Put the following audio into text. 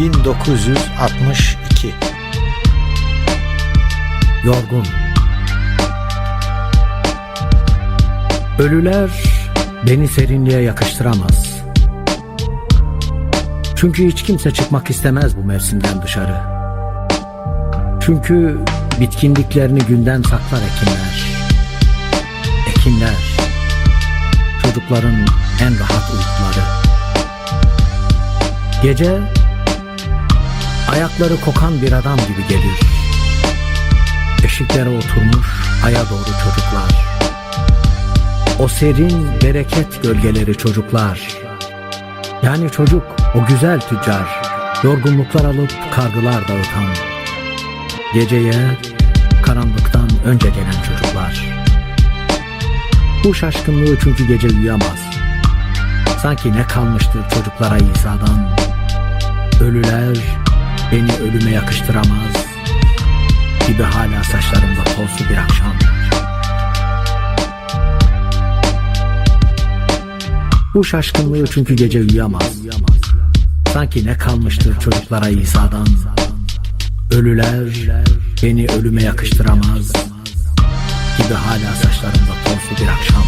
1962 yorgun. Ölüler beni serinliğe yakıştıramaz. Çünkü hiç kimse çıkmak istemez bu mevsimden dışarı. Çünkü bitkinliklerini günden saklar ekinler. Ekinler, çocukların en rahat uykuları. Gece ayakları kokan bir adam gibi gelir. Eşiklere oturmuş aya doğru çocuklar. O serin bereket gölgeleri çocuklar. Yani çocuk o güzel tüccar. Yorgunluklar alıp kargılar dağıtan. Geceye karanlıktan önce gelen çocuklar. Bu şaşkınlığı çünkü gece uyuyamaz. Sanki ne kalmıştır çocuklara İsa'dan. Ölüler beni ölüme yakıştıramaz gibi hala saçlarımda tozlu bir akşam. Bu şaşkınlığı çünkü gece uyuyamaz. Sanki ne kalmıştır çocuklara İsa'dan. Ölüler beni ölüme yakıştıramaz gibi hala saçlarımda tozlu bir akşam.